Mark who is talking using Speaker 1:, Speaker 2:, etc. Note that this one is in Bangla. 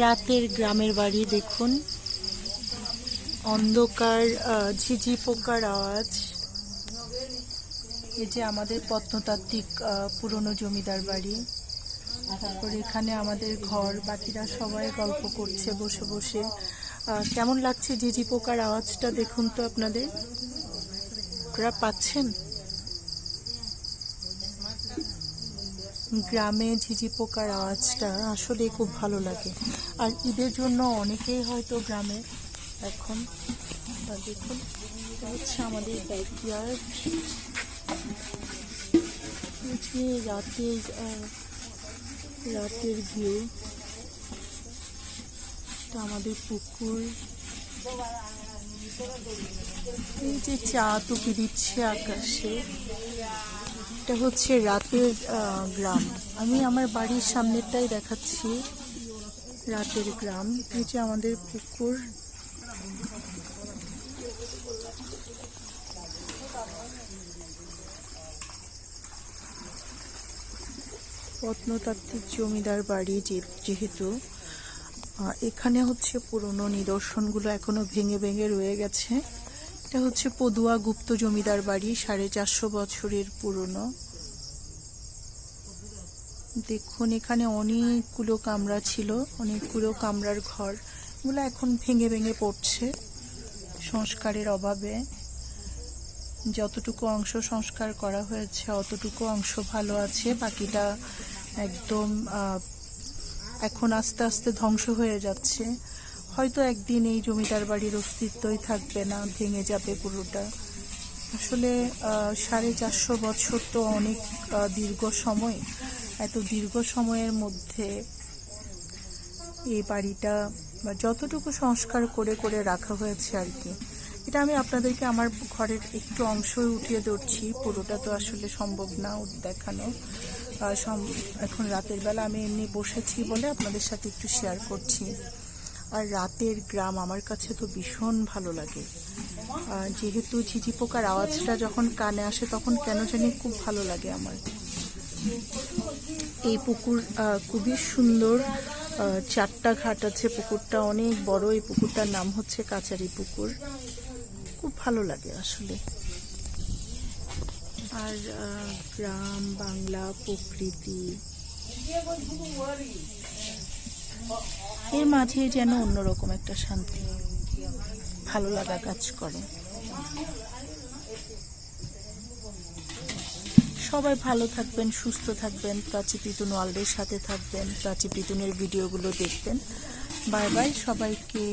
Speaker 1: রাতের গ্রামের বাড়ি দেখুন। অন্ধকার ঝিঝি পোকার আওয়াজ। এই যে আমাদের প্রত্নতাত্ত্বিক পুরনো জমিদার বাড়ি। তারপর এখানে আমাদের ঘর বাকিরা সবাই গল্প করছে, বসে বসে। কেমন লাগছে ঝিঝি পোকার আওয়াজটা দেখুন তো আপনাদের? আপনারা পাচ্ছেন? গ্রামে ঝিঝি পোকার আওয়াজটা আসলে খুব ভালো লাগে। আর ঈদের জন্য অনেকেই হয়তো গ্রামে এখন দেখুন হচ্ছে আমাদের ব্যাকয়ার্ড যে রাতের রাতের ভিউ আমাদের পুকুর। এই যে চা টুপি দিচ্ছে আকাশে। এটা হচ্ছে রাতের গ্রাম। আমি আমার বাড়ির সামনেরটাই দেখাচ্ছি রাতের গ্রাম। এই যে আমাদের পুকুর। প্রত্নতাত্ত্বিক জমিদার বাড়ি যেহেতু এখানে হচ্ছে পুরনো নিদর্শনগুলো এখনও ভেঙে ভেঙে রয়ে গেছে। এটা হচ্ছে পদুয়া গুপ্ত জমিদার বাড়ি, সাড়ে চারশো বছরের পুরনো। দেখুন, এখানে অনেকগুলো কামরা ছিল, অনেকগুলো কামরার ঘর। এগুলো এখন ভেঙে ভেঙে পড়ছে সংস্কারের অভাবে। যতটুকু অংশ সংস্কার করা হয়েছে, অতটুকু অংশ ভালো আছে। বাকিটা একদম এখন আস্তে আস্তে ধ্বংস হয়ে যাচ্ছে। হয়তো একদিন এই জমিদার বাড়ির অস্তিত্বই থাকবে না, ভেঙে যাবে পুরোটা। আসলে সাড়ে চারশো বছর তো অনেক দীর্ঘ সময়। এত দীর্ঘ সময়ের মধ্যে এই বাড়িটা যতটুকু সংস্কার করে করে রাখা হয়েছে আর কি। এটা আমি আপনাদেরকে আমার ঘরের একটু অংশই উঠিয়ে ধরছি। পুরোটা তো আসলে সম্ভব না দেখানো। এখন রাতের বেলা আমি এমনি বসেছি বলে আপনাদের সাথে একটু শেয়ার করছি। আর রাতের গ্রাম আমার কাছে তো ভীষণ ভালো লাগে। যেহেতু ঝিঝি পোকার আওয়াজটা যখন কানে আসে তখন কেন জানি খুব ভালো লাগে আমার। এই পুকুর খুবই সুন্দর। চারটা ঘাট আছে পুকুরটা, অনেক বড়। এই পুকুরটার নাম হচ্ছে কাচারি পুকুর। খুব ভালো লাগে আসলে। আর গ্রাম, বাংলা, প্রকৃতি। এর মাঝে যেন অন্যরকম একটা শান্তি, ভালো লাগা কাজ করে। সবাই ভালো থাকবেন, সুস্থ থাকবেন, প্রাচী পিতুন ওয়ার্ল্ডের সাথে থাকবেন, প্রাচী পিতুনের ভিডিওগুলো দেখবেন। বাই বাই সবাইকে।